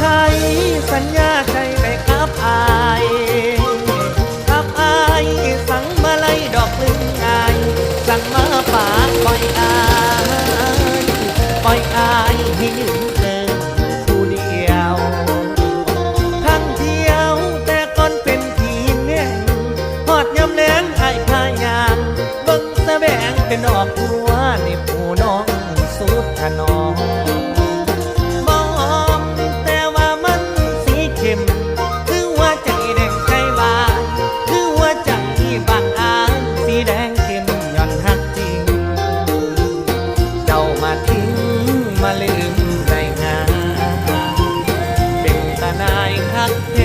ไทยสัญญาใจไปกับอายกับอายสั่งมาไลดอกลึงอาย สั่งมาปากปล่อยอายปล่อยอายให้ยืนเดินผู้เดียวทั้งเที่ยวแต่ก่อนเป็นทีแน่ยหอดยำแรงไอ้พายางเบิ่งสะแบงเป็นดอกบัวในผู้น้องสุดถนอม あ。